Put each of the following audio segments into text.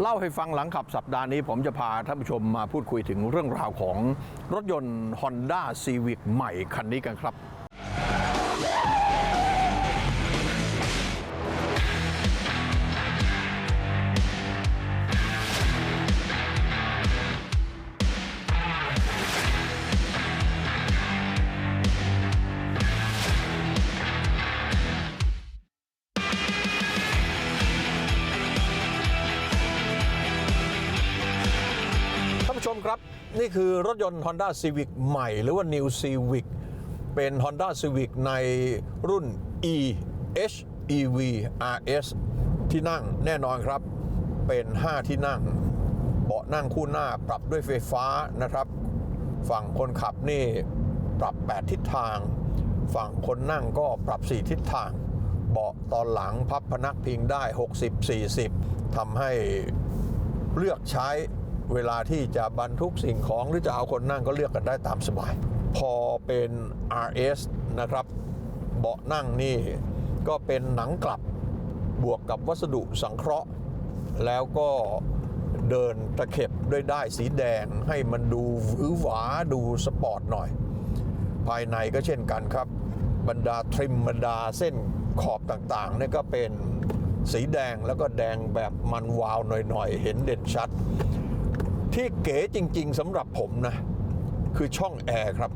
เล่าให้ฟังหลังขับสัปดาห์นี้ ผมจะพาท่านผู้ชมมาพูดคุยถึงเรื่องราวของรถยนต์ Honda Civic ใหม่คันนี้กันครับ นี่คือรถยนต์ Honda Civic ใหม่หรือว่า New Civic เป็น Honda Civic ในรุ่น E H EV RS ที่นั่งแน่นอนครับ เป็น 5 ที่นั่ง เบาะนั่งคู่หน้าปรับด้วยไฟฟ้านะครับ ฝั่งคนขับนี่ปรับ 8 ทิศทาง ฝั่งคนนั่งก็ปรับ 4 ทิศทาง เบาะตอนหลังพับพนักพิงได้ 60-40ทำให้เลือกใช้ เวลาที่จะบรรทุกสิ่งของหรือจะเอาคนนั่งก็เลือกกันได้ตามสบาย พอเป็น RS นะครับ เบาะนั่งนี่ก็เป็นหนังกลับบวกกับวัสดุสังเคราะห์ แล้วก็เดินตะเข็บด้วยได้ายสีแดงให้มันดูหวือหวาดูสปอร์ตหน่อย ภายในก็เช่นกันครับ บรรดาทริมบรรดาเส้นขอบต่างๆนี่ก็เป็นสีแดงแล้วก็แดงแบบมันวาวหน่อยๆ เห็นเด่นชัด ที่เก๋จริง ๆสำหรับผมนะ คือช่องแอร์ครับ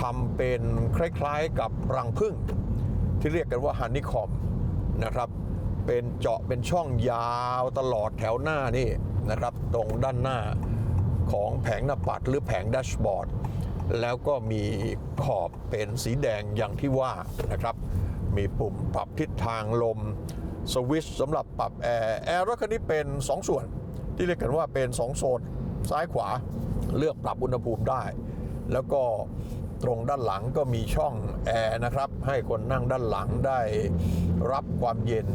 ทำเป็นคล้ายๆกับรังผึ้งที่เรียกกันว่าฮันนิคอมนะครับ เป็นเจาะเป็นช่องยาวตลอดแถวหน้านี่นะครับ ตรงด้านหน้าของแผงหน้าปัดหรือแผงแดชบอร์ดแล้วก็มีขอบเป็นสีแดงอย่างที่ว่านะครับ มีปุ่มปรับทิศทางลมสวิตช์สำหรับปรับแอร์ แอร์รถคันนี้เป็น 2 ส่วน ที่เรียกกันว่าเป็น2โซนซ้ายขวาเลือกปรับอุณหภูมิได้ แล้วก็ตรงด้านหลังก็มีช่องแอร์นะครับ ให้คนนั่งด้านหลังได้รับความเย็น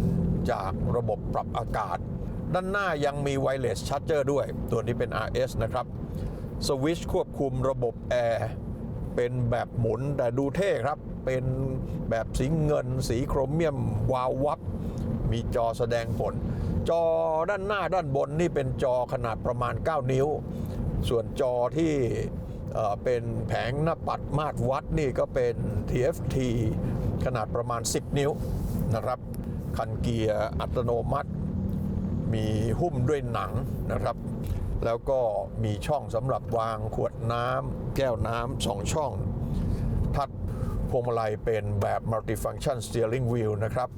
จากระบบปรับอากาศ ด้านหน้ายังมีไวเลสชาร์จเจอร์ด้วย ตัวนี้เป็น RS นะครับสวิชควบคุมระบบแอร์เป็นแบบหมุนแต่ดูเท่ครับ เป็นแบบสีเงินสีโครเมียมวาววับ มีจอแสดงผล จอด้านหน้าด้านบนนี่เป็นจอขนาดประมาณ 9 นิ้ว ส่วนจอที่เป็นแผงหน้าปัดมาตรวัดนี่ก็เป็น TFT ขนาดประมาณ 10 นิ้วนะครับ คันเกียร์อัตโนมัติ มีหุ้มด้วยหนังนะครับ แล้วก็มีช่องสำหรับวางขวดน้ำแก้วน้ำสองช่อง ทัดพวงมาลัยเป็นแบบ multifunction steering wheel นะครับ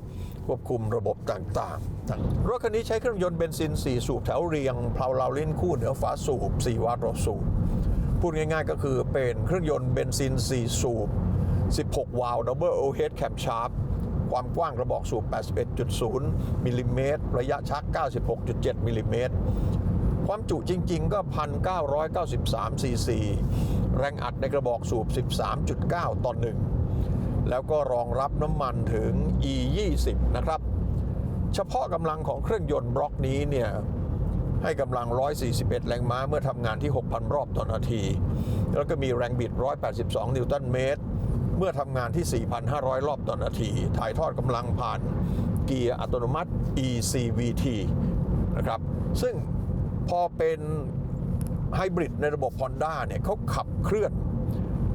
ควบคุมระบบต่างๆ รถคันนี้ใช้เครื่องยนต์เบนซิน 4 สูบแถวเรียงเพลาลาลิ้นคู่เหนือฝาสูบ 4 วาล์วต่อสูบ พูดง่ายๆก็คือเป็นเครื่องยนต์เบนซิน 4 สูบ 16 วาล์ว double overhead camshaft ความกว้างกระบอกสูบ 81.0 มิลลิเมตร ระยะชัก 96.7 มิลลิเมตร ความจุจริงๆ ก็ 1,993 ซีซี แรงอัดในกระบอกสูบ 13.9 ต่อหนึ่ง แล้วก็รองรับน้ำมันถึง E 20 นะครับ เฉพาะกำลังของเครื่องยนต์บล็อกนี้เนี่ยให้กำลัง 141 แรงม้าเมื่อทำงานที่ 6,000 รอบต่อนาที แล้วก็มีแรงบิด 182 นิวตันเมตร เมื่อทำงานที่ 4,500 รอบต่อนาที ถ่ายทอดกำลังผ่านเกียร์อัตโนมัติ ECVT นะครับ ซึ่งพอเป็นไฮบริดในระบบ Honda เนี่ยเขาขับเคลื่อน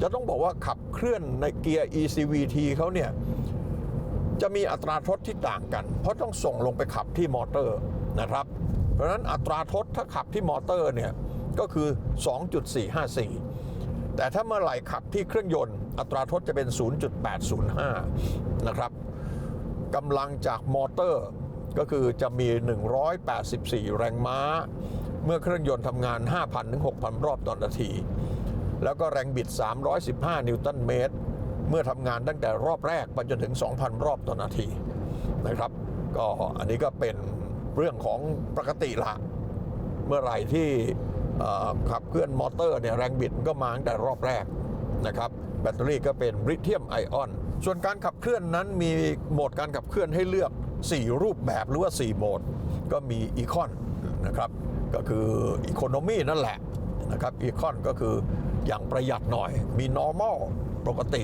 จะต้องบอกว่าขับเคลื่อนในเกียร์ ECVT เขาเนี่ย จะมีอัตราทดที่ต่างกัน เพราะต้องส่งลงไปขับที่มอเตอร์นะครับ เพราะนั้นอัตราทดถ้าขับที่มอเตอร์เนี่ย ก็คือ 2.454 แต่ถ้าเมื่อไหร่ขับที่เครื่องยนต์ อัตราทดจะเป็น 0.805 นะครับกำลังจากมอเตอร์ก็คือจะมี 184 แรงม้า เมื่อเครื่องยนต์ทำงาน 5,000ถึง6,000 รอบต่อนาที แล้วก็แรงบิด 315 นิวตันเมตร เมื่อทำงานตั้งแต่รอบแรกไปจนถึง 2,000 รอบต่อนาทีนะครับ ก็อันนี้ก็เป็นเรื่องของปกติละ เมื่อไหร่ที่ขับเคลื่อนมอเตอร์เนี่ยแรงบิดก็มาตั้งแต่รอบแรกนะครับแบตเตอรี่ก็เป็นลิเธียมไอออน ส่วนการขับเคลื่อนนั้นมีโหมดการขับเคลื่อนให้เลือก 4 รูปแบบหรือว่า 4 โหมด ก็มีอีคอนนะครับก็คืออีโคโนมีนั่นแหละนะครับอีคอนก็คือ อย่างประหยัดหน่อย มี normal ปกติ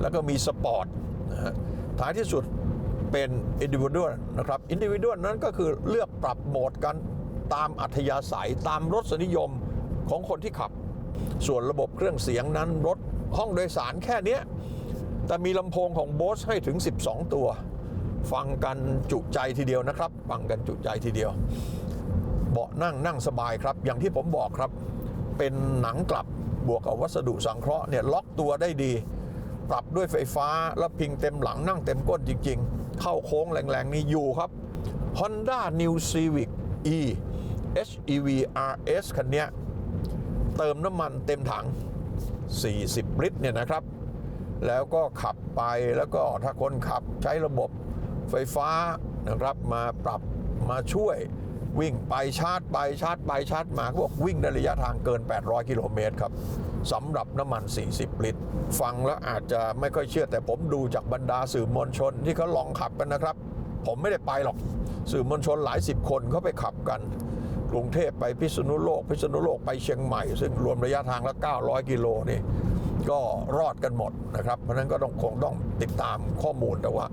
แล้วก็มีสปอร์ตนะฮะท้ายที่สุดเป็น individual นะครับ individual นั้นก็คือเลือกปรับโหมดการตามอัธยาศัยตามรสนิยมของคนที่ขับ ส่วนระบบเครื่องเสียงนั้นรถห้องโดยสารแค่เนี้ยแต่มีลำโพงของโบสให้ถึง 12 ตัว ฟังกันจุใจทีเดียวนะครับ ฟังกันจุใจทีเดียว เบาะนั่งนั่งสบายครับ อย่างที่ผมบอกครับ เป็นหนังกลับ บวกกับวัสดุสังเคราะห์เนี่ยล็อกตัวได้ดี ปรับด้วยไฟฟ้าแล้วพิงเต็มหลังนั่งเต็มก้นจริง ๆ เข้าโค้งแรงๆ นี่อยู่ครับ Honda New Civic E HEV RS คันนี้เติมน้ำมันเต็มถัง 40 ลิตรเนี่ยนะครับ แล้วก็ขับไปแล้วก็ถ้าคนขับใช้ระบบไฟฟ้านะครับมาปรับมาช่วย วิ่งไปชาร์จไปชาร์จไปชาร์จมาเขาบอกวิ่งได้ระยะทางเกิน 800 กิโลเมตรครับสำหรับน้ำมัน 40 ลิตร ฟังแล้วอาจจะไม่ค่อยเชื่อแต่ผมดูจากบรรดาสื่อมวลชนที่เขาลองขับกันนะครับ ผมไม่ได้ไปหรอกสื่อมวลชนหลายสิบคนเขาไปขับกัน กรุงเทพไปพิษณุโลก พิษณุโลกไปเชียงใหม่ ซึ่งรวมระยะทางละ 900 กิโลนี่ก็รอดกันหมดนะครับ เพราะนั้นก็ต้องคงต้องติดตามข้อมูลแต่ว่า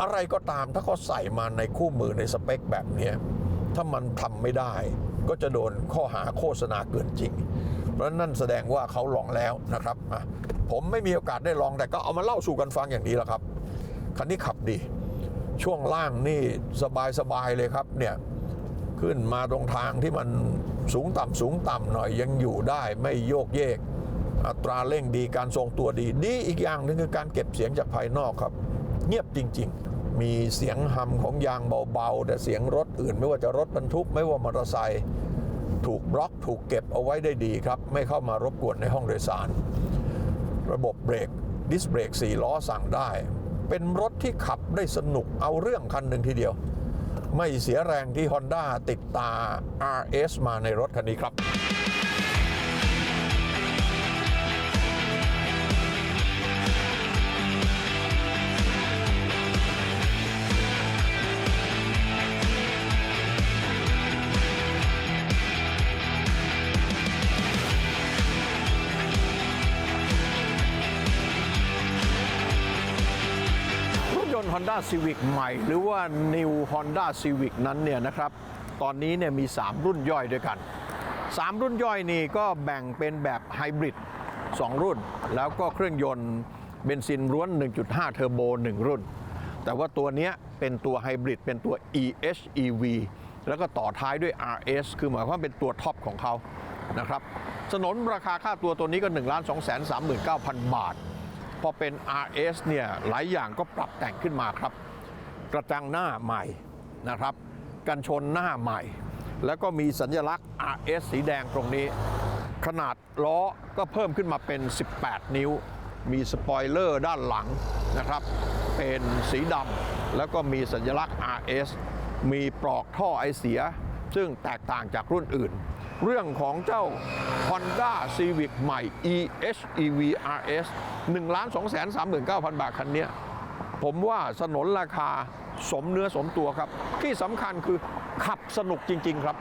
อะไรก็ตามถ้าเขาใส่มาในคู่มือในสเปคแบบนี้ ถ้ามันทำไม่ได้ ก็จะโดนข้อหาโฆษณาเกินจริง เพราะนั่นแสดงว่าเขาลองแล้วนะครับผมไม่มีโอกาสได้ลองแต่ก็เอามาเล่าสู่กันฟังอย่างนี้แหละครับ คันนี้ขับดี ช่วงล่างนี่สบายๆเลยครับเนี่ยขึ้นมาตรงทางที่มันสูงต่ำสูงต่ำหน่อยยังอยู่ได้ไม่โยกเยก อัตราเร่งดีการทรงตัวดี ดีอีกอย่างหนึงคือการเก็บเสียงจากภายนอกครับ เงียบจริง ๆ มีเสียงฮัมของยางเบาๆ แต่เสียงรถอื่น ไม่ว่าจะรถบรรทุกไม่ว่ามอเตอร์ไซค์ถูกบล็อกถูกเก็บเอาไว้ได้ดีครับ ไม่เข้ามารบกวนในห้องโดยสาร ระบบเบรกดิสเบรก4ล้อสั่งได้ เป็นรถที่ขับได้สนุกเอาเรื่องคันหนึ่งทีเดียว ไม่เสียแรงที่ Honda ติดตา RS มาในรถคันนี้ครับ Honda Civic ใหม่ หรือว่า New Honda Civic นั้นเนี่ยนะครับ ตอนนี้เนี่ยมี 3 รุ่นย่อยด้วยกัน 3 รุ่นย่อยนี่ก็แบ่งเป็นแบบไฮบริด2 รุ่น แล้วก็เครื่องยนต์เบนซินล้วน 1.5 เทอร์โบ 1 รุ่น แต่ว่าตัวเนี้ยเป็นตัวไฮบริดเป็นตัว EHEV แล้วก็ต่อท้ายด้วย RS คือหมายความเป็นตัวท็อปของเขานะครับสนนราคาค่าตัวตัวนี้ก็1 2 3 9 0 0 0 บาท พอเป็น RS เนี่ยหลายอย่างก็ปรับแต่งขึ้นมาครับ กระจังหน้าใหม่นะครับ กันชนหน้าใหม่ แล้วก็มีสัญลักษณ์ RS สีแดงตรงนี้ ขนาดล้อก็เพิ่มขึ้นมาเป็น 18 นิ้ว มีสปอยเลอร์ด้านหลังนะครับ เป็นสีดำแล้วก็มีสัญลักษณ์ RS มีปลอกท่อไอเสีย ซึ่งแตกต่างจากรุ่นอื่น เรื่องของเจ้า Honda Civic ใหม่ EHEV RS 1 2 3 9 0 0 0 บาทคันนี้ผมว่าสนนราคาสมเนื้อสมตัวครับ ที่สำคัญคือขับสนุกจริง ๆ ครับ